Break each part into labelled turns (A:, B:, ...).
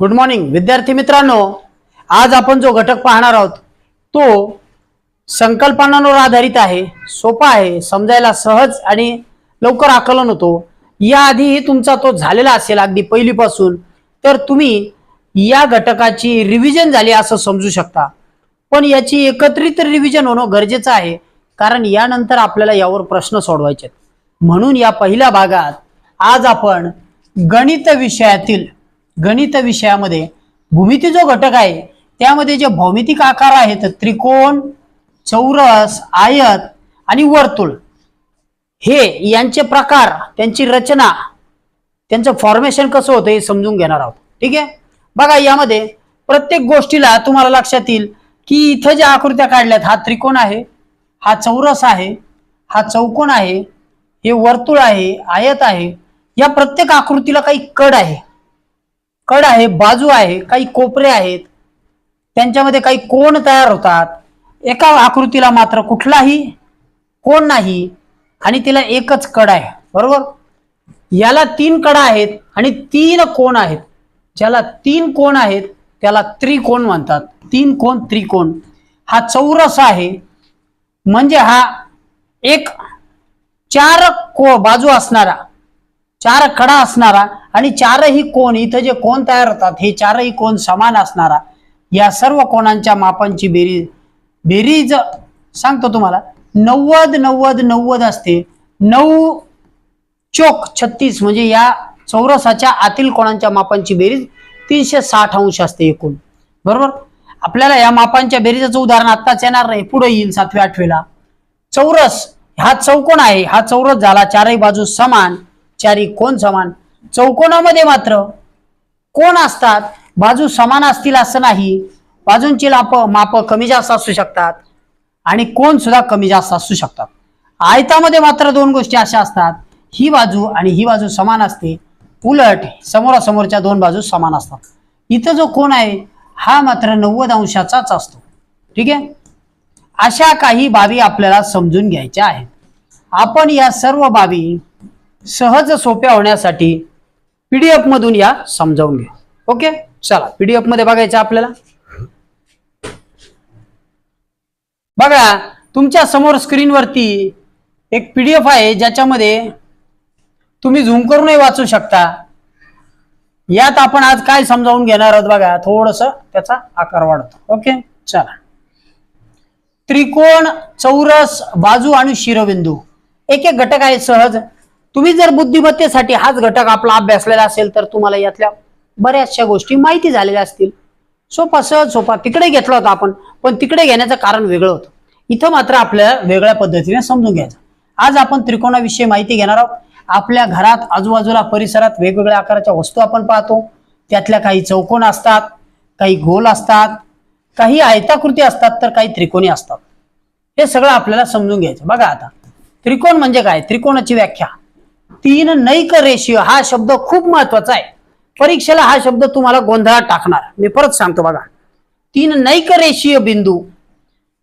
A: Good morning विद्यार्थी मित्रांनो. आज आपण जो घटक पाहणार आहोत तो संकल्पनांवर आधारित आहे सोपा आहे समजायला सहज आणि लवकर आकलन होतो. याआधीही तुमचा तो झालेला असेल अगदी पहिलीपासून तर तुम्ही या घटकाची रिव्हिजन झाली असं समजू शकता. पण याची एकत्रित रिव्हिजन होणं गरजेचं आहे कारण यानंतर आपल्याला यावर प्रश्न सोडवायचे म्हणून या पहिल्या भागात आज आपण गणित विषयातील गणित विषयामध्ये भूमिती जो घटक आहे त्यामध्ये जे भौमितिक आकार आहेत त्रिकोण चौरस आयत आणि वर्तुळ हे यांचे प्रकार त्यांची रचना त्यांचं फॉर्मेशन कसं होतं हे समजून घेणार आहोत. ठीक आहे? बघा यामध्ये प्रत्येक गोष्टीला तुम्हाला लक्षात येईल की इथं ज्या आकृत्या काढल्यात हा त्रिकोण आहे हा चौरस आहे हा चौकोन आहे हे वर्तुळ आहे आयत आहे या प्रत्येक आकृतीला काही कड आहे. कड आहे बाजू आहे काही कोपरे आहेत त्यांच्यामध्ये काही कोण तयार होतात? एका आकृतीला मात्र कुठलाही कोण नाही आणि तिला एकच कड आहे बरोबर? याला तीन कडा आहेत आणि तीन कोण आहेत. ज्याला तीन कोण आहेत त्याला त्रिकोण म्हणतात. तीन कोण त्रिकोण. हा चौरस आहे म्हणजे हा एक चार को बाजू असणारा चार कडा असणारा आणि चारही कोण इथं जे कोण तयार होतात हे चारही कोण समान असणारा या सर्व कोणांच्या मापांची बेरीज बेरीज सांगतो तुम्हाला नव्वद नव्वद नव्वद असते. नऊ चोक छत्तीस म्हणजे या चौरसाच्या आतील कोणांच्या मापांची बेरीज तीनशे साठ अंश असते एकूण. बरोबर? आपल्याला या मापांच्या बेरीजाचं उदाहरण आत्ताच येणार नाही पुढे येईल सातव्या आठवीला. चौरस हा चौकोन आहे हा चौरस झाला चारही बाजू समान. चारी कोण समान? चौकोनामध्ये मात्र कोण असतात? बाजू समान असतील असं नाही. बाजूंची लाप माप कमी जास्त असू शकतात आणि कोण सुद्धा कमी जास्त असू शकतात. आयतामध्ये मात्र दोन गोष्टी अशा असतात. ही बाजू आणि ही बाजू समान असते. उलट समोरासमोरच्या दोन बाजू समान असतात. इथं जो कोण आहे हा मात्र नव्वद अंशाचाच असतो. ठीक आहे? अशा काही बाबी आपल्याला समजून घ्यायच्या आहेत. आपण या सर्व बाबी सहज सोप्या होण्यासाठी पीडीएफ मधून या समजावून घ्या. ओके चला पीडीएफमध्ये बघायचं आपल्याला. बघा तुमच्यासमोर स्क्रीनवरती एक पीडीएफ आहे ज्याच्यामध्ये तुम्ही झूम करूनही वाचू शकता. यात आपण आज काय समजावून घेणार आहोत बघा थोडस त्याचा आकार वाढतो. ओके चला. त्रिकोण चौरस बाजू आणि शिरोबिंदू. एक एक घटक आहे सहज. तुम्ही जर बुद्धिमत्तेसाठी हाच घटक आपला अभ्यासलेला असेल तर तुम्हाला यातल्या बऱ्याचशा गोष्टी माहिती झालेल्या असतील. सोपा सहज सोपा. तिकडे घेतला होता आपण पण तिकडे घेण्याचं कारण वेगळं होतं. इथं मात्र आपल्याला वेगळ्या पद्धतीने समजून घ्यायचं. आज आपण त्रिकोणाविषयी माहिती घेणार आहोत. आपल्या घरात आजूबाजूला परिसरात वेगवेगळ्या आकाराच्या वस्तू आपण पाहतो. त्यातल्या काही चौकोन असतात काही गोल असतात काही आयताकृती असतात तर काही त्रिकोणी असतात. हे सगळं आपल्याला समजून घ्यायचं. बघा आता. त्रिकोण म्हणजे काय? त्रिकोणाची व्याख्या. तीन नैक रेषीय. हा शब्द खूप महत्त्वाचा आहे. परीक्षेला हा शब्द तुम्हाला गोंधळात टाकणार. मी परत सांगतो बघा. तीन नैक रेषीय बिंदू.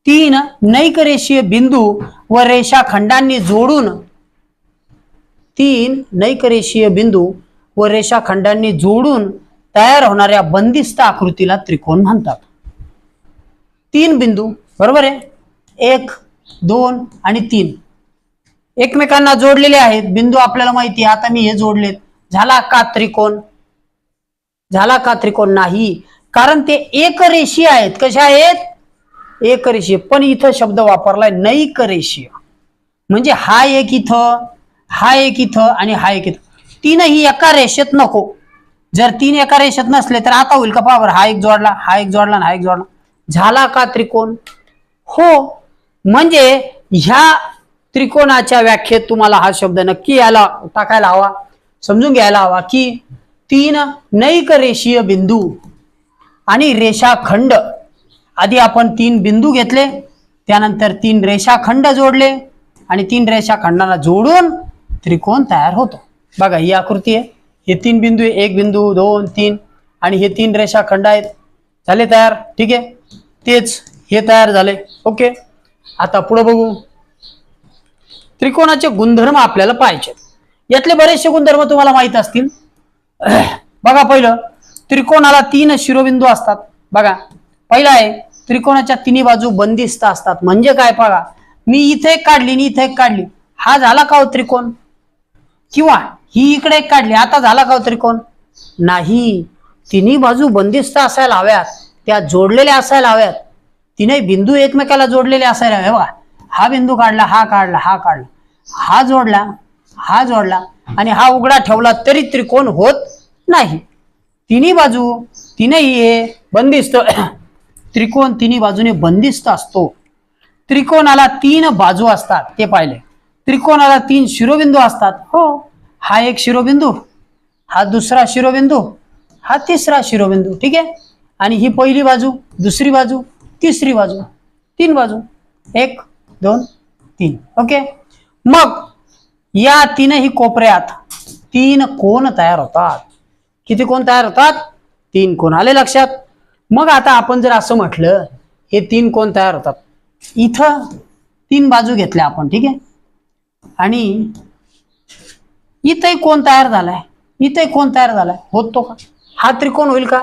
A: तीन नैक रेषीय बिंदू व रेषाखंडांनी जोडून तीन नैक रेषीय बिंदू व रेषाखंडांनी जोडून तयार होणाऱ्या बंदिस्त आकृतीला त्रिकोण म्हणतात. तीन बिंदू. बरोबर आहे? एक दोन आणि तीन. एकमेकांना जोडलेले आहेत. बिंदू आपल्याला माहिती आहे. आता मी हे जोडलेत. झाला का त्रिकोण? झाला का त्रिकोण नाही? कारण ते एक रेषीय आहेत. कशा आहेत? एक रेषीय पण इथं शब्द वापरलाय नैक रेषीय म्हणजे हा एक इथं हा एक इथं आणि हा एक इथं. तीनही एका रेषेत नको. जर तीन एका रेषेत नसले तर आता होईल का पावर? हा एक जोडला हा एक जोडला हा एक जोडला. झाला का त्रिकोण? हो. म्हणजे ह्या त्रिकोणाच्या व्याख्येत तुम्हाला हा शब्द नक्की यायला टाकायला हवा. समजून घ्यायला हवा की तीन नैक रेषीय बिंदू आणि रेषाखंड. आधी आपण तीन बिंदू घेतले त्यानंतर तीन रेषाखंड जोडले आणि तीन रेषाखंडांना जोडून त्रिकोण तयार होतो. बघा ही आकृती आहे. हे तीन बिंदू आहे. एक बिंदू दोन तीन आणि हे तीन रेषाखंड आहेत. झाले तयार? ठीक आहे. तेच हे तयार झाले. ओके. आता पुढे बघू. त्रिकोणाचे गुणधर्म आपल्याला पाहिजे यातले बरेचसे गुणधर्म तुम्हाला माहीत असतील. बघा पहिलं त्रिकोणाला तीन शिरोबिंदू असतात. बघा पहिला आहे त्रिकोणाच्या तिन्ही बाजू बंदिस्त असतात. म्हणजे काय बघा मी इथे एक काढली आणि इथे एक काढली. हा झाला का हो त्रिकोण? किंवा ही इकडे एक काढली आता झाला का हो त्रिकोण? नाही. तिन्ही बाजू बंदिस्त असायला हव्यात. त्या जोडलेल्या असायला हव्यात. तिने बिंदू एकमेकाला जोडलेले असायला हवे बघा. हा बिंदू काढला हा काढला हा काढला. हा जोडला हा जोडला आणि हा उघडा ठेवला तरी त्रिकोण होत नाही. तिन्ही बाजू तिनही हे बंदिस्त. त्रिकोण तिन्ही बाजूने बंदिस्त असतो. त्रिकोणाला तीन बाजू असतात ते पाहिले. त्रिकोणाला तीन शिरोबिंदू असतात. हो हा एक शिरोबिंदू हा दुसरा शिरोबिंदू हा तिसरा शिरोबिंदू ठीक आहे? आणि ही पहिली बाजू दुसरी बाजू तिसरी बाजू तीन बाजू एक दोन तीन. ओके मग या तीनही कोपऱ्यात तीन कोण तयार होतात? किती कोण तयार होतात? तीन कोण आले लक्षात? मग आता आपण जर असं म्हटलं हे तीन कोण तयार होतात? इथं तीन बाजू घेतल्या आपण ठीक आहे? आणि इथंही कोण तयार झालाय? इथंही कोण तयार झालाय? होतो का? हा त्रिकोण होईल का?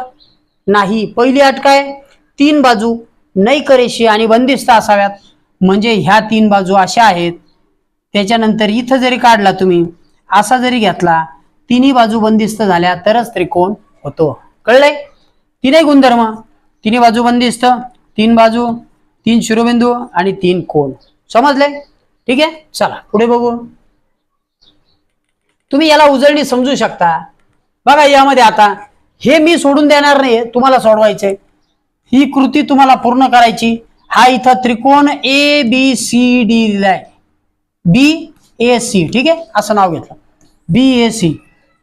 A: नाही. पहिली अट काय? तीन बाजू नैकरेशी आणि बंदिस्त असाव्यात. म्हणजे ह्या तीन बाजू अशा आहेत. त्याच्यानंतर इथं जरी काढला तुम्ही असा जरी घेतला तिन्ही बाजू बंदिस्त झाल्या तरच त्रिकोण होतो. कळलंय? तिने गुणधर्म तिन्ही बाजू बंदिस्त तीन बाजू तीन शिरोबिंदू आणि तीन कोण. समजले ठीक आहे? चला पुढे बघू. तुम्ही याला उजळणी समजू शकता. बघा यामध्ये आता हे मी सोडून देणार नाही तुम्हाला सोडवायचंय. ही कृती तुम्हाला पूर्ण करायची. हा इथं त्रिकोण ए बी सी डी दिलाय बी ए सी ठीक आहे? असं नाव घेतलं. बी ए सी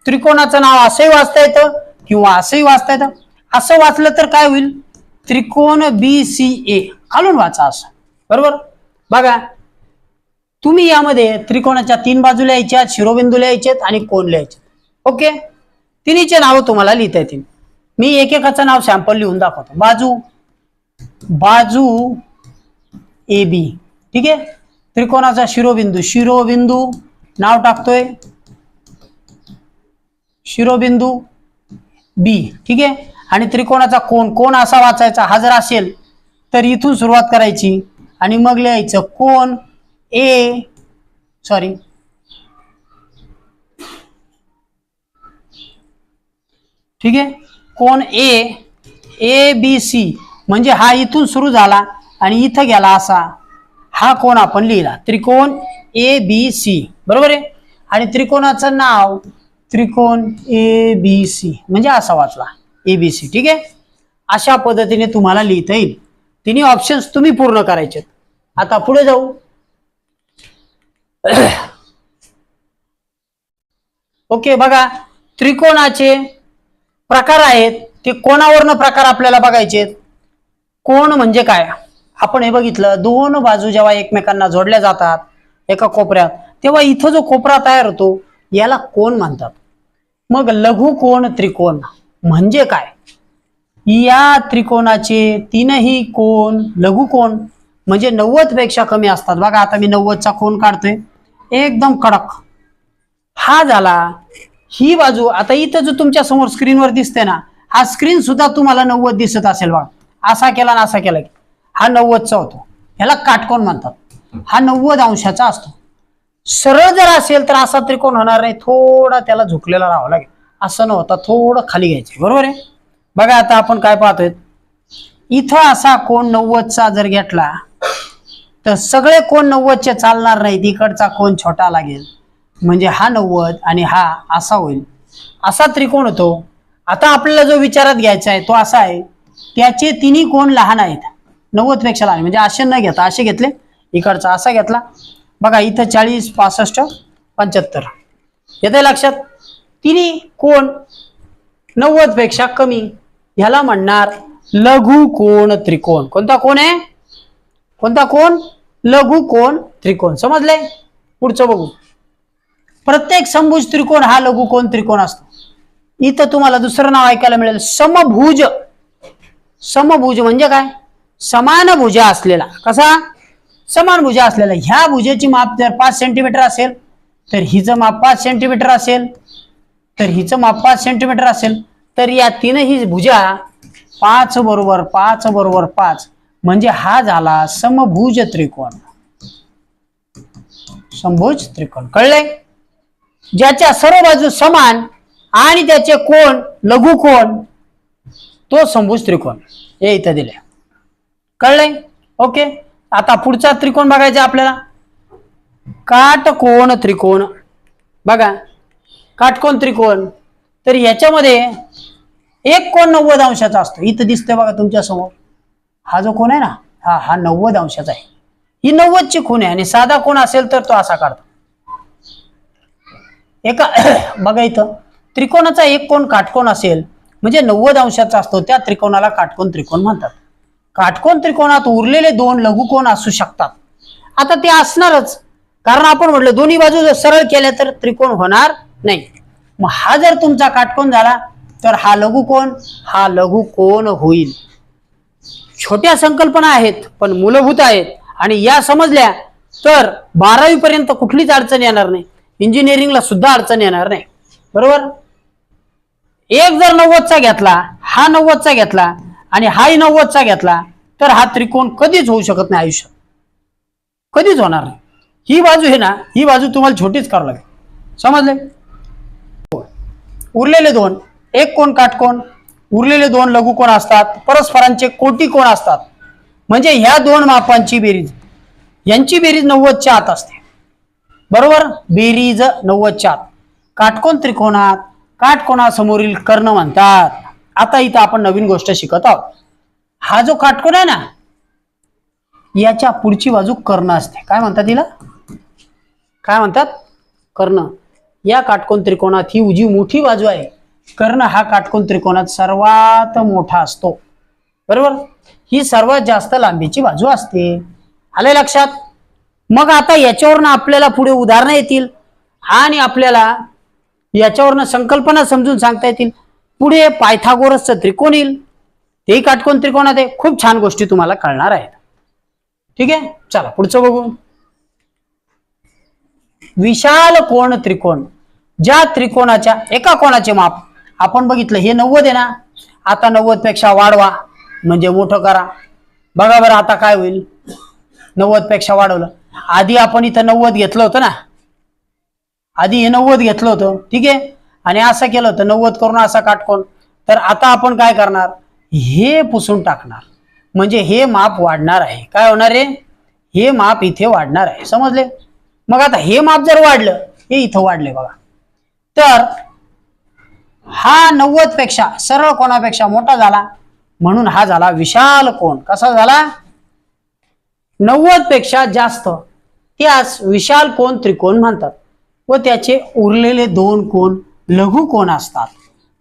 A: त्रिकोणाचं नाव असंही वाचता येतं किंवा असंही वाचता येतं. असं वाचलं तर काय होईल? त्रिकोण बी सी ए खालून वाचा असं. बरोबर? बघा. तुम्ही यामध्ये त्रिकोणाच्या तीन बाजू लिहायच्या शिरोबिंदू लिहायचेत आणि कोण लिहायचे ओके? तिन्हीचे नावं तुम्हाला लिहिता येतील. मी एकेकाचं नाव सॅम्पल लिहून दाखवतो. बाजू. बाजू ए बी. ठीक आहे? त्रिकोणाचा शिरोबिंदू. शिरोबिंदू नाव टाकतोय. शिरोबिंदू बी. ठीक आहे? आणि त्रिकोणाचा कोण कोण असा वाचायचा? हा जर असेल तर इथून सुरुवात करायची. आणि मग लिहायचं कोण ए सॉरी ठीक आहे? कोण ए ए बी सी. म्हणजे हा इथून सुरू झाला आणि इथं गेला असा. हा कोण आपण लिहिला? त्रिकोण ए बी सी. बरोबर आहे? आणि त्रिकोणाचं नाव त्रिकोण ए बी सी. म्हणजे असा वाचला. A B C. ठीक आहे? अशा पद्धतीने तुम्हाला लिहिता येईल. तिन्ही ऑप्शन्स तुम्ही पूर्ण करायचे आता पुढे जाऊ. ओके बघा. त्रिकोणाचे प्रकार आहेत. ते कोणावरनं प्रकार आपल्याला बघायचे कोण म्हणजे काय? आपण हे बघितलं दोन बाजू जेव्हा एकमेकांना जोडल्या जातात एका कोपऱ्यात तेव्हा इथं जो कोपरा तयार होतो याला कोण म्हणतात मग लघु कोण त्रिकोण? म्हणजे काय? या त्रिकोणाचे तीनही कोण लघु कोण म्हणजे नव्वदपेक्षा कमी असतात. बघा आता मी नव्वदचा कोण काढतोय. एकदम कडक. हा झाला ही बाजू आता इथं जो तुमच्यासमोर स्क्रीनवर दिसते ना हा स्क्रीन सुद्धा तुम्हाला नव्वद दिसत असेल बघा. असा केला ना असा केला. की हा नव्वदचा होतो. ह्याला काटकोन म्हणतात. हा नव्वद अंशाचा असतो. सरळ जर असेल तर असा त्रिकोण होणार नाही. थोडा त्याला झुकलेला राहावं लागेल. असं न होता थोडं खाली घ्यायचं बरोबर आहे? बघा आता आपण काय पाहतोय? इथं असा कोण नव्वदचा जर घेतला तर सगळे कोण नव्वदचे चालणार नाही तिकडचा कोण छोटा लागेल. म्हणजे हा नव्वद आणि हा असा होईल. असा त्रिकोण होतो. आता आपल्याला जो विचारात घ्यायचा आहे तो असा आहे. त्याचे तिन्ही कोण लहान आहेत? नव्वदपेक्षा लहान. म्हणजे असे न घेता असे घेतले. इकडचा असा घेतला. बघा इथं चाळीस पासष्ट पंच्याहत्तर. येते लक्षात? तिन्ही कोण? नव्वदपेक्षा कमी. ह्याला म्हणणार लघु कोण त्रिकोण. कोणता कोण आहे? कोणता कोण? लघु कोण त्रिकोण. समजले पुढचं बघू. प्रत्येक संभुज त्रिकोण हा लघु कोण त्रिकोण असतो. इथं तुम्हाला दुसरं नाव ऐकायला मिळेल. समभुज. समभुज म्हणजे काय? समान भुजा असलेला. कसा? समान भुजा असलेला. ह्या भुजेची माप जर पाच सेंटीमीटर असेल तर हिचं माप पाच सेंटीमीटर असेल तर हिचं माप पाच सेंटीमीटर असेल तर या तीनही भुजा पाच बरोबर पाच बरोबर पाच म्हणजे हा झाला समभुज त्रिकोण. समभुज त्रिकोण. कळले ज्याच्या सर्व बाजू समान आणि त्याचे कोण? लघु कोण तो समभुज त्रिकोण. हे इथं दिले कळले ओके. आता पुढचा त्रिकोण बघायचा आपल्याला. काटकोण त्रिकोण. बघा. काटकोण त्रिकोण. तर याच्यामध्ये एक कोण नव्वद अंशाचा असतो. इथं दिसतंय बघा तुमच्यासमोर. हा जो कोण आहे ना हा हा नव्वद अंशाचा आहे. ही नव्वदची खूण आहे आणि साधा कोण असेल तर तो असा काढतो. एका बघा इथं. त्रिकोणाचा एक कोण काटकोण असेल म्हणजे नव्वद अंशाचा असतो त्या त्रिकोणाला काटकोण त्रिकोण म्हणतात. काटकोन त्रिकोणात उरलेले दोन लघुकोण असू शकतात. आता ते असणारच. कारण आपण म्हटलं दोन्ही बाजू जर सरळ केल्या तर त्रिकोण होणार नाही. मग हा जर तुमचा काटकोन झाला तर हा लघुकोण हा लघुकोण होईल. छोट्या संकल्पना आहेत पण मूलभूत आहेत. आणि या समजल्या तर बारावी पर्यंत कुठलीच अडचण येणार नाही. इंजिनिअरिंगला सुद्धा अडचण येणार नाही. बरोबर? एक जर नव्वदचा घेतला हा नव्वदचा घेतला आणि हाही नव्वदचा घेतला तर हा त्रिकोण कधीच होऊ शकत नाही आयुष्यात. कधीच होणार नाही. ही बाजू आहे ना ही बाजू तुम्हाला छोटीच करावं लागेल. समजले? उरलेले दोन एक कोण काटकोण उरलेले दोन लघुकोण असतात परस्परांचे कोटी कोण असतात. म्हणजे ह्या दोन मापांची बेरीज यांची बेरीज नव्वदच्या आत असते. बरोबर? बेरीज नव्वदच्या आत. काटकोण त्रिकोणात? काटकोणासमोरील कर्ण म्हणतात. आता इथं आपण नवीन गोष्ट शिकत आहोत. हा जो काटकोण आहे ना याच्या पुढची बाजू कर्ण असते. काय म्हणतात तिला? काय म्हणतात? कर्ण. या काटकोण त्रिकोणात ही उजी मोठी बाजू आहे. कर्ण हा काटकोण त्रिकोणात सर्वात मोठा असतो. बरोबर? ही सर्वात जास्त लांबीची बाजू असते. आले लक्षात? मग आता याच्यावरनं आपल्याला पुढे उदाहरणं येतील. आणि आपल्याला याच्यावरनं संकल्पना समजून सांगता येतील. पुढे पायथागोरसचं त्रिकोण येईल. तेही काटकोण त्रिकोणात आहे. खूप छान गोष्टी तुम्हाला कळणार आहेत. ठीक आहे? चला पुढचं बघू. विशाल कोण त्रिकोण? ज्या त्रिकोणाच्या एका कोणाचे माप? आपण बघितलं हे नव्वद आहे ना? आता नव्वदपेक्षा वाढवा. म्हणजे मोठं करा. बघा बरं आता काय होईल? नव्वदपेक्षा वाढवलं. आधी आपण इथं नव्वद घेतलं होतं ना? आधी हे नव्वद घेतलं होतं ठीक आहे? आणि असं केलं होतं नव्वद करून असा काटकोण तर आता आपण काय करणार? हे पुसून टाकणार. म्हणजे हे माप वाढणार आहे. काय होणार आहे? हे माप इथे वाढणार आहे. समजले? मग आता हे माप जर वाढलं हे इथं वाढले बघा. तर हा नव्वदपेक्षा सरळ कोणापेक्षा मोठा झाला. म्हणून हा झाला विशाल कोण कसा झाला? नव्वदपेक्षा जास्त. त्यास विशाल कोण त्रिकोण म्हणतात. व त्याचे उरलेले दोन कोण लघु कोण असतात?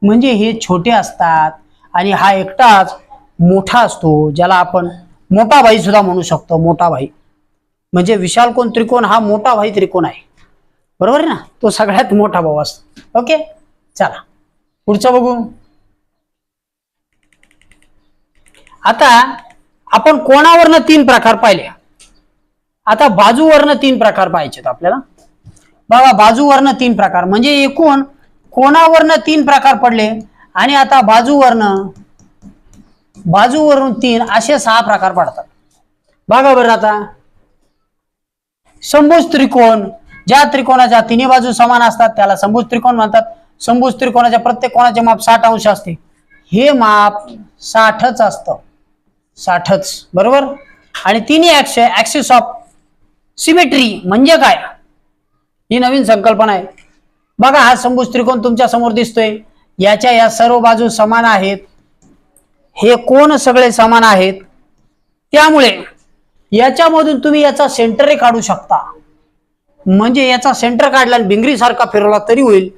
A: म्हणजे हे छोटे असतात आणि हा एकटाच मोठा असतो ज्याला आपण मोठा भाई सुद्धा म्हणू शकतो मोठा भाई म्हणजे विशाल कोण त्रिकोण हा मोठा भाई त्रिकोण आहे. बरोबर आहे ना? तो सगळ्यात मोठा भाऊ असतो. ओके? चला. पुढचं बघू. आता आपण कोणावरनं तीन प्रकार पाहिले? आता बाजूवरनं तीन प्रकार पाहिजेत आपल्याला. बघा बाजूवरनं तीन प्रकार. म्हणजे एकूण कोणावरनं तीन प्रकार पडले? आणि आता बाजूवरनं बाजूवरून तीन असे सहा प्रकार पडतात. बघा बरं आता. संभुज त्रिकोण ज्या त्रिकोणाच्या तिन्ही बाजू समान असतात त्याला संभुज त्रिकोण म्हणतात. संभुज त्रिकोणाच्या प्रत्येक कोणाचे माप साठ अंश असते. हे माप साठच असतं. साठच. बरोबर? आणि तिन्ही ऍक्स ऍक्सिस ऑफ सिमेट्री म्हणजे काय? ही नवीन संकल्पना आहे. बघा हा समभुज त्रिकोण तुमच्यासमोर दिसतोय. याच्या या सर्व बाजू समान आहेत. हे कोण सगळे समान आहेत? त्यामुळे याच्यामधून तुम्ही याचा सेंटरही काढू शकता. म्हणजे याचा सेंटर काढला आणि सारखा फिरवला तरी होईल.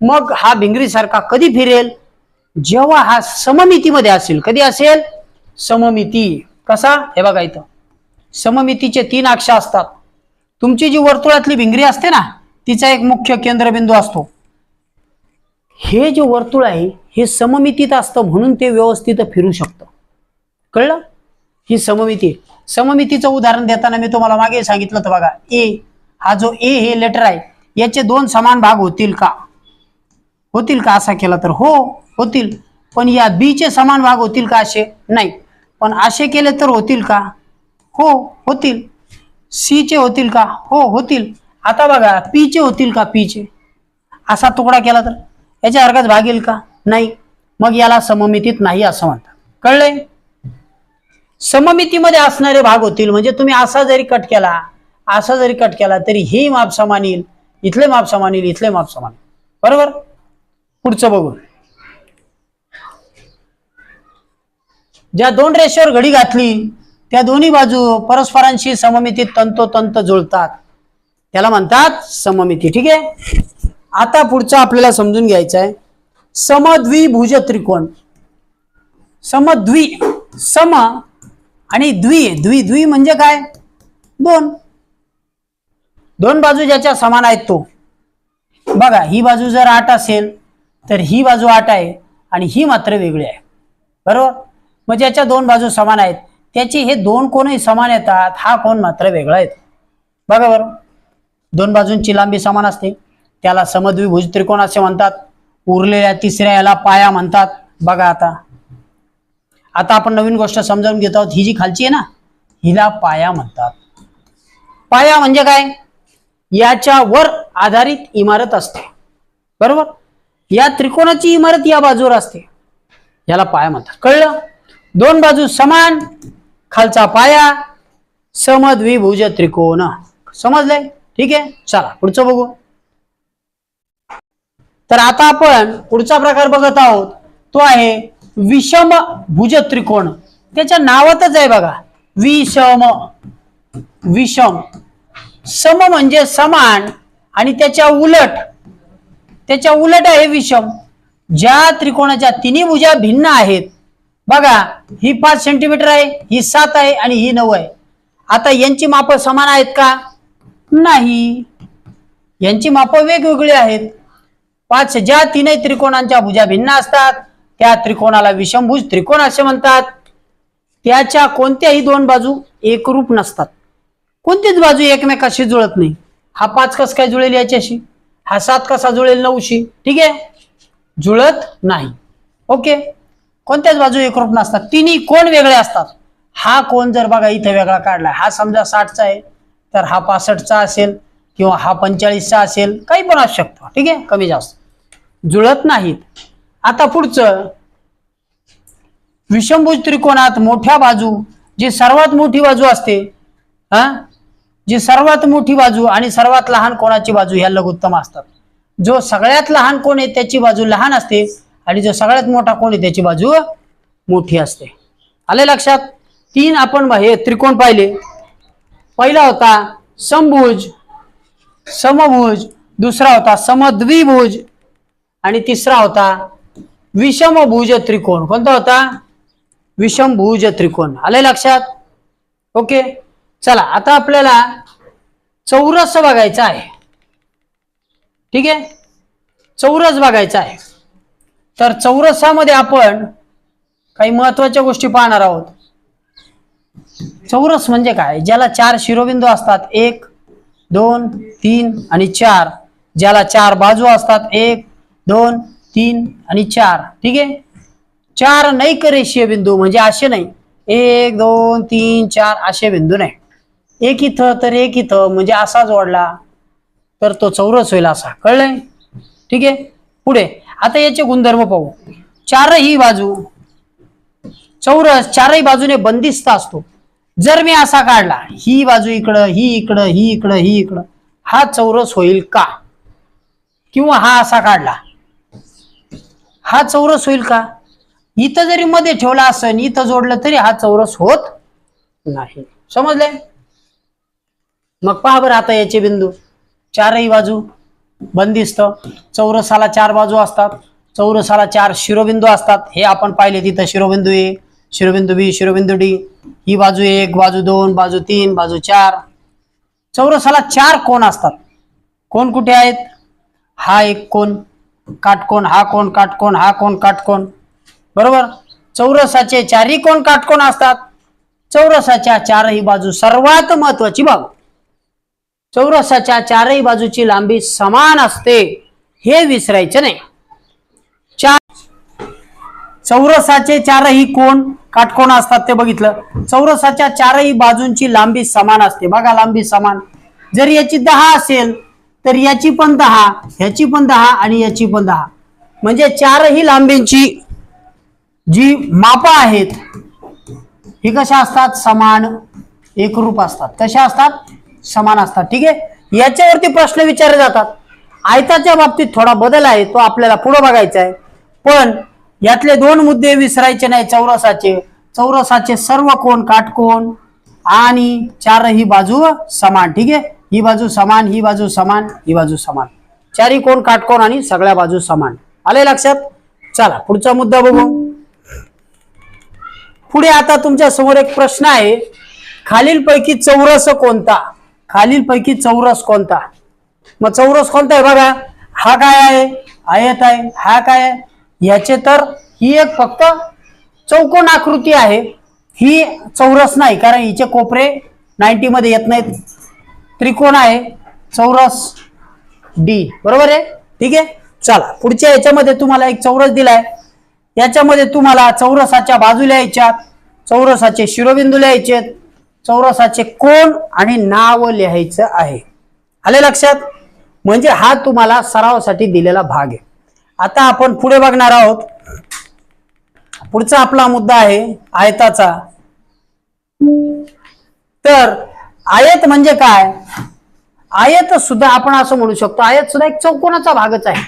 A: मग हा भिंगरीसारखा कधी फिरेल? जेव्हा हा सममितीमध्ये असेल. कधी असेल? सममिती. कसा? हे बघा इथं. सममितीचे तीन अक्ष असतात. तुमची जी वर्तुळातली भिंगरी असते ना तिचा एक मुख्य केंद्रबिंदू असतो. हे जे वर्तुळ आहे हे सममितीत असतं म्हणून ते व्यवस्थित फिरू शकतं. कळलं? ही सममिती आहे. सममितीचं उदाहरण देताना मी तुम्हाला मागे सांगितलं होतं बघा ए हा जो ए हे लेटर आहे याचे दोन समान भाग होतील का? होतील का असा केला तर? हो होतील. पण या बी चे समान भाग होतील का असे? नाही. पण असे केले तर होतील का? हो होतील. सी चे होतील का? हो होतील. आता बघा पीचे होतील का पी चे असा तुकडा केला तर? याच्या अर्घात भाग येईल का? नाही. मग याला सममितीत नाही असं म्हणतात. कळलंय? सममितीमध्ये असणारे भाग होतील. म्हणजे तुम्ही असा जरी कट केला असा जरी कट केला तरी हे माप समान येईल इथले माप समान येईल इथले माप समान बरोबर? पुढचं बघू. ज्या दोन रेषेवर घडी घातली त्या दोन्ही बाजू परस्परांशी सममितीत तंतोतंत जुळतात. त्याला म्हणतात सममिती ठीक आहे? आता पुढचं आपल्याला समजून घ्यायचं आहे समद्विभुज त्रिकोण. समद्वि सम आणि द्वि. द्वि द्वि म्हणजे काय? दोन. दोन बाजू ज्याच्या समान आहेत तो. बघा ही बाजू जर आठ असेल तर ही बाजू आठ आहे आणि ही मात्र वेगळी आहे. बरोबर? मग ज्याच्या दोन बाजू समान आहेत त्याचे हे दोन कोणही समान येतात हा कोण मात्र वेगळा येतो. बघा बरोबर दोन बाजूंची लांबी समान असते. त्याला समद्विभुज त्रिकोण असे म्हणतात. उरलेल्या तिसऱ्या याला पाया म्हणतात. बघा आता. आता आपण नवीन गोष्ट समजावून घेत आहोत. ही जी खालची आहे ना हिला पाया म्हणतात. पाया म्हणजे काय? याच्यावर आधारित इमारत असते. बरोबर? या त्रिकोणाची इमारत या बाजूवर असते. याला पाया म्हणतात. कळलं? दोन बाजू समान. खालचा पाया. समद्विभुज त्रिकोण. समजलंय? ठीक आहे? चला पुढचं बघू. तर आता आपण पुढचा प्रकार बघत आहोत. तो आहे विषम भुज त्रिकोण त्याच्या नावातच आहे बघा. विषम विषम. सम म्हणजे समान आणि त्याच्या उलट त्याच्या उलट आहे विषम. ज्या त्रिकोणाच्या तिन्ही भुजा भिन्न आहेत. बघा ही पाच सेंटीमीटर आहे ही सात आहे आणि ही नऊ आहे. आता यांची माप समान आहेत का? नाही. यांची माप वेगवेगळी आहेत. पाच ज्या तीनही त्रिकोणांच्या भुजा भिन्न असतात त्या त्रिकोणाला विषमभुज त्रिकोण असे म्हणतात. त्याच्या कोणत्याही दोन बाजू एकरूप नसतात. कोणतीच बाजू एकमेकाशी जुळत नाही. हा पाच कस काय जुळेल याच्याशी? हा सात कसा जुळेल नऊशी? ठीक आहे? जुळत नाही. ओके? कोणत्याच बाजू एकरूप नसतात. तिन्ही कोण वेगळे असतात? हा कोण जर बघा इथं वेगळा काढला हा समजा साठचा आहे. तर हा पासष्टचा असेल किंवा हा पंचेचाळीसचा असेल काही पण असू शकतो. ठीक आहे? कमी जास्त. जुळत नाहीत. आता पुढचं. विषमभुज त्रिकोणात मोठ्या बाजू जी सर्वात मोठी बाजू असते हा? जी सर्वात मोठी बाजू आणि सर्वात लहान कोणाची बाजू ह्या लघुत्तम असतात. जो सगळ्यात लहान कोण आहे त्याची बाजू लहान असते आणि जो सगळ्यात मोठा कोण आहे त्याची बाजू मोठी असते. आले लक्षात? तीन आपण हे त्रिकोण पाहिले. पहिला होता समभुज समभुज दुसरा होता समद्विभुज आणि तिसरा होता विषमभुज त्रिकोण. कोणता होता? विषमभुज त्रिकोण. आले लक्षात? ओके. चला आता आपल्याला चौरस बघायचा आहे. ठीक आहे? चौरस बघायचा आहे. तर चौरसामध्ये आपण काही महत्त्वाच्या गोष्टी पाहणार आहोत. चौरस म्हणजे काय? ज्याला चार शिरोबिंदू असतात एक दोन तीन आणि चार. ज्याला चार बाजू असतात एक दोन तीन आणि चार. ठीक आहे? चार नैक रेषीय बिंदू म्हणजे असे नाही. एक दोन तीन चार असे बिंदू नाही. एक इथं तर एक इथं म्हणजे असा जोडला तर तो चौरस होईल असा. कळलंय? ठीक आहे? पुढे. आता याचे गुणधर्म पाहू. चारही बाजू चौरस चारही बाजूने बंदिस्त असतो. जर मी असा काढला ही बाजू इकडं ही इकडं ही इकडं ही इकडं हा चौरस होईल का? किंवा हा असा काढला हा चौरस होईल का? इथं जरी मध्ये ठेवला असेल इथं जोडलं तरी हा चौरस होत नाही. समजले? मग पहा बरं आता याचे बिंदू. चारही बाजू बंदिस्त. चौरसाला चार बाजू असतात. चौरसाला चार शिरोबिंदू असतात. हे आपण पाहिले तिथं शिरोबिंदू आहे शिरोबिंदू बी शिरोबिंदू डी. ही बाजू एक बाजू दोन बाजू तीन बाजू चार. चौरसाला चार कोण असतात? कोण कुठे आहेत? हा एक कोण काटकोण हा कोण काटकोण हा कोण काटकोण. बरोबर? चौरसाचे चारही कोण काटकोण असतात? चौरसाच्या चारही बाजू सर्वात महत्वाची बाब चौरसाच्या चारही बाजूची लांबी समान असते हे विसरायचं नाही. चौरसाचे चारही कोण काटकोण असतात ते बघितलं. चौरसाच्या चारही बाजूंची लांबी समान असते. बघा लांबी समान. जर याची दहा असेल तर याची पण दहा ह्याची पण दहा आणि याची पण दहा. म्हणजे चारही लांबींची जी माप आहेत ही कशा असतात? समान एकरूप असतात. कशा असतात समान असतात. ठीक आहे? याच्यावरती प्रश्न विचारले जातात. आयताच्या बाबतीत थोडा बदल आहे तो आपल्याला पुढे बघायचा आहे. पण यातले दोन मुद्दे विसरायचे नाही चौरसाचे. चौरसाचे सर्व कोण? काटकोण आणि चारही बाजू समान ठीक आहे? ही बाजू समान ही बाजू समान ही बाजू समान. चारही कोण? काटकोण आणि सगळ्या बाजू समान. आले लक्षात? चला पुढचा मुद्दा बघू. पुढे आता तुमच्यासमोर एक प्रश्न आहे. खालीलपैकी चौरस कोणता? खालीलपैकी चौरस कोणता? मग चौरस कोणता आहे बघा. हा काय आहे? आयत आहे. हा काय आहे? याचे तर ही एक फक्त चौकोन आकृती आहे. ही चौरस नाही कारण हिचे कोपरे 90 मध्ये येत नाहीत. त्रिकोण आहे. चौरस डी बरोबर आहे? ठीक आहे? चला पुढच्या याच्यामध्ये तुम्हाला एक चौरस दिलाय. याच्यामध्ये तुम्हाला चौरसाच्या बाजू यायच्यात चौरसाचे शिरोबिंदू लिहायचे चौरसाचे कोण आणि नाव लिहायचं आहे. आले लक्षात? म्हणजे हा तुम्हाला सरावासाठी दिलेला भाग आहे. आता आपण पुढे बघणार आहोत. पुढचा आपला मुद्दा आहे आयताचा. तर आयत म्हणजे काय? आयत सुद्धा आपण असं म्हणू शकतो आयत सुद्धा एक चौकोनाचा भागच आहे.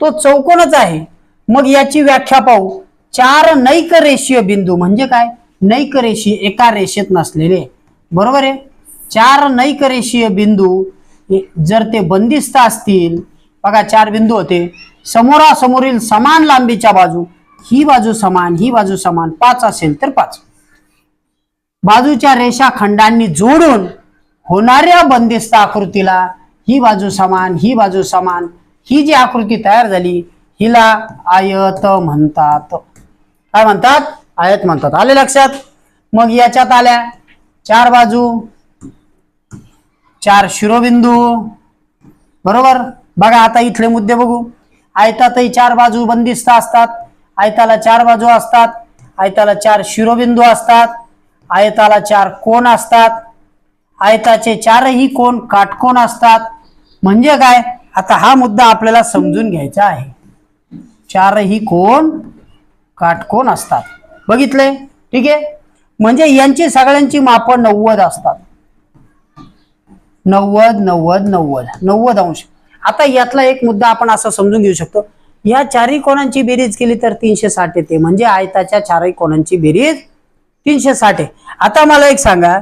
A: तो चौकोनच आहे. मग याची व्याख्या पाहू. चार नैक रेषीय बिंदू म्हणजे काय? नैक रेषीय एका रेषेत नसलेले. बरोबर आहे? चार नैक रेषीय बिंदू जर ते बंदिस्त असतील बघा चार बिंदू होते. समोरासमोरील समान लांबीच्या बाजू ही बाजू समान ही बाजू समान पाच असेल तर पाच. बाजूच्या रेषाखंडांनी जोडून होणाऱ्या बंदिस्त आकृतीला ही बाजू समान ही बाजू समान ही जी आकृती तयार झाली हिला आयत म्हणतात. काय म्हणतात? आयत म्हणतात. आले लक्षात? मग याच्यात आल्या चार बाजू चार शिरोबिंदू. बरोबर? बघा आता इथले मुद्दे बघू. आयतातही चार बाजू बंदिस्त असतात. आयताला चार बाजू असतात. आयताला चार शिरोबिंदू असतात. आयताला चार कोण असतात? आयताचे चारही कोण काटकोन असतात? म्हणजे काय? आता हा मुद्दा आपल्याला समजून घ्यायचा आहे. चारही कोण काटकोन असतात. बघितले? ठीक आहे? म्हणजे यांची सगळ्यांची मापं नव्वद असतात. नव्वद नव्वद नव्वद. नव्वद अंश. आता यातला एक मुद्दा आपण असा समजून घेऊ शकतो. या चारही कोणांची बेरीज केली तर तीनशे साठ येते. म्हणजे आयताच्या चारही कोणांची बेरीज तीनशे साठ आहे. आता मला एक सांगा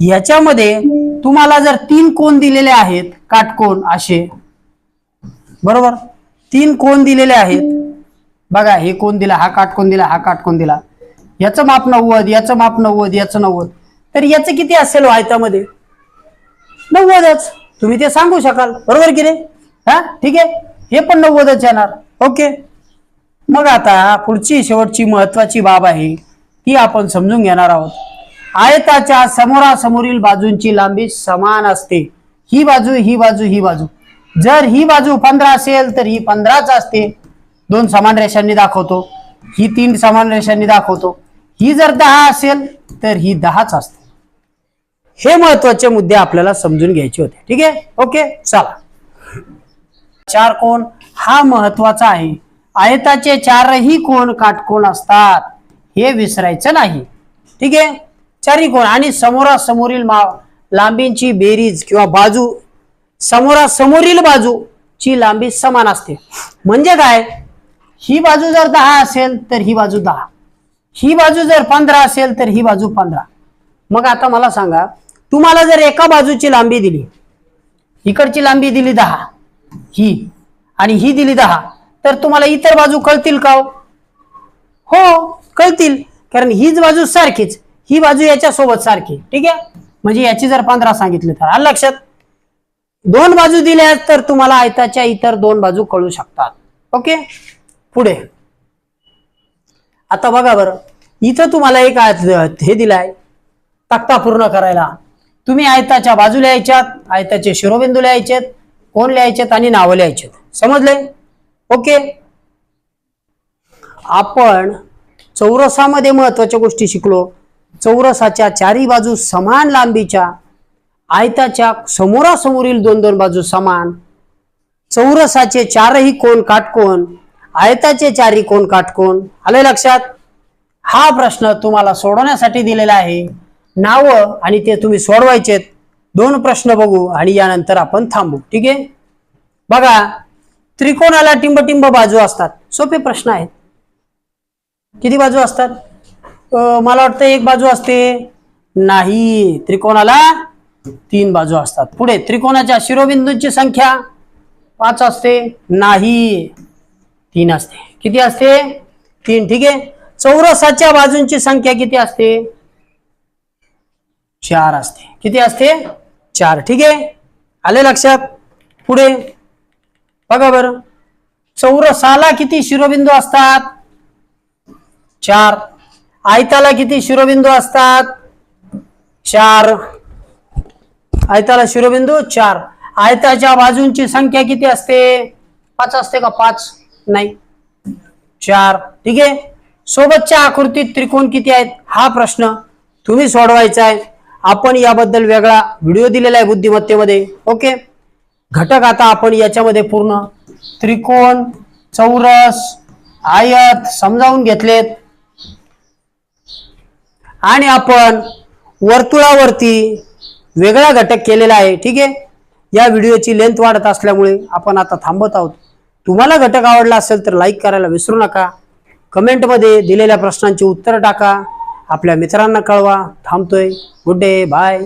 A: याच्यामध्ये तुम्हाला जर तीन कोण दिलेले आहेत काटकोण असे बरोबर? तीन कोण दिलेले आहेत बघा हे कोण दिला हा काटकोण दिला हा काटकोण दिला. याचं माप नव्वद याचं माप नव्वद याचं नव्वद. तर याचं किती असेल आयतामध्ये? नव्वदच. तुम्ही ते सांगू शकाल. बरोबर की नाही? हा? ठीक आहे? हे पण नव्वदच येणार. ओके. मग आता पुढची शेवटची महत्वाची बाब आहे ती आपण समजून घेणार आहोत. आयताच्या समोरासमोरील बाजूंची लांबी समान असते. ही बाजू ही बाजू ही बाजू. जर ही बाजू पंधरा असेल तर ही पंधराच असते. दोन समान रेषांनी दाखवतो. ही तीन समान रेषांनी दाखवतो. ही जर दहा असेल तर ही दहाच असते. हे महत्त्वाचे मुद्दे आपल्याला समजून घ्यायचे होते. ठीक आहे? ओके? चला. चार कोण? हा महत्त्वाचा आहे. आयताचे चारही कोण काटकोण असतात? हे विसरायचं नाही. ठीक आहे? चारही कोण? आणि समोरासमोरील मा लांबींची बेरीज किंवा बाजू समोरासमोरील बाजूची लांबी समान असते. म्हणजे काय? ही बाजू जर दहा असेल तर ही बाजू दहा. ही बाजू जर पंधरा असेल तर ही बाजू पंधरा. मग आता मला सांगा तुम्हाला जर एका बाजूची लांबी दिली इकडची लांबी दिली दहा ही. आणि ही दिली दहा. तर तुम्हाला इतर बाजू कळतील का हो? हो कळतील. कारण हीच बाजू सारखीच. ही बाजू याच्या सोबत सारखी. ठीक आहे? म्हणजे याची जर पंधरा सांगितली तर. आलं लक्षात? दोन बाजू दिल्या तर तुम्हाला आयताच्या इतर दोन बाजू कळू शकतात. ओके? पुढे. आता बघा बरं. इथं तुम्हाला एक हे दिलाय. तक्ता पूर्ण करायला. तुम्ही आयताच्या बाजूला यायच्यात आयताचे शिरोबिंदू लिहायचेत कोण लिहायचेत आणि नावं लिहायचेत. समजले ओके. आपण चौरसामध्ये महत्त्वाच्या गोष्टी शिकलो. चौरसाच्या चारी बाजू समान लांबीच्या आयताच्या समोरासमोरील दोन दोन बाजू समान. चौरसाचे चारही कोण काटकोण आयताचे चारही कोण काटकोण आले लक्षात? हा प्रश्न तुम्हाला सोडवण्यासाठी दिलेला आहे. नाव आणि ते तुम्ही सोडवायचेत. दोन प्रश्न बघू आणि यानंतर आपण थांबू. ठीक आहे? बघा त्रिकोणाला टिंब बाजू असतात. सोपे प्रश्न आहेत. किती बाजू असतात? मला वाटतं एक बाजू असते. नाही त्रिकोणाला तीन बाजू असतात. पुढे त्रिकोणाच्या शिरोबिंदूंची संख्या पाच असते. नाही तीन असते. किती असते? तीन. ठीक आहे? चौरसाच्या बाजूंची संख्या किती असते? चार असते. किती असते? चार. ठीक आहे? आले लक्षात? पुढे. बघा बरं. चौरसाला किती शिरोबिंदू असतात? चार. आयताला किती शिरोबिंदू असतात? चार. आयताला शिरोबिंदू चार. आयताच्या बाजूंची संख्या किती असते? पाच असते का पाच? नाही. चार. ठीक आहे? सोबतच्या आकृतीत त्रिकोण किती आहेत? हा प्रश्न तुम्ही सोडवायचा आहे. आपण याबद्दल वेगळा व्हिडिओ दिलेला आहे बुद्धिमत्तेमध्ये ओके? घटक आता आपण याच्यामध्ये पूर्ण त्रिकोण चौरस आयत समजावून घेतलेत. आणि आपण वर्तुळावरती वेगळा घटक केलेला आहे ठीक आहे? या व्हिडिओची लेंथ वाढत असल्यामुळे आपण आता थांबत आहोत. तुम्हाला घटक आवडला असेल तर लाईक करायला विसरू नका. कमेंटमध्ये दिलेल्या प्रश्नांची उत्तर टाका. आपल्या मित्रांना कळवा. थांबतोय. Good day bye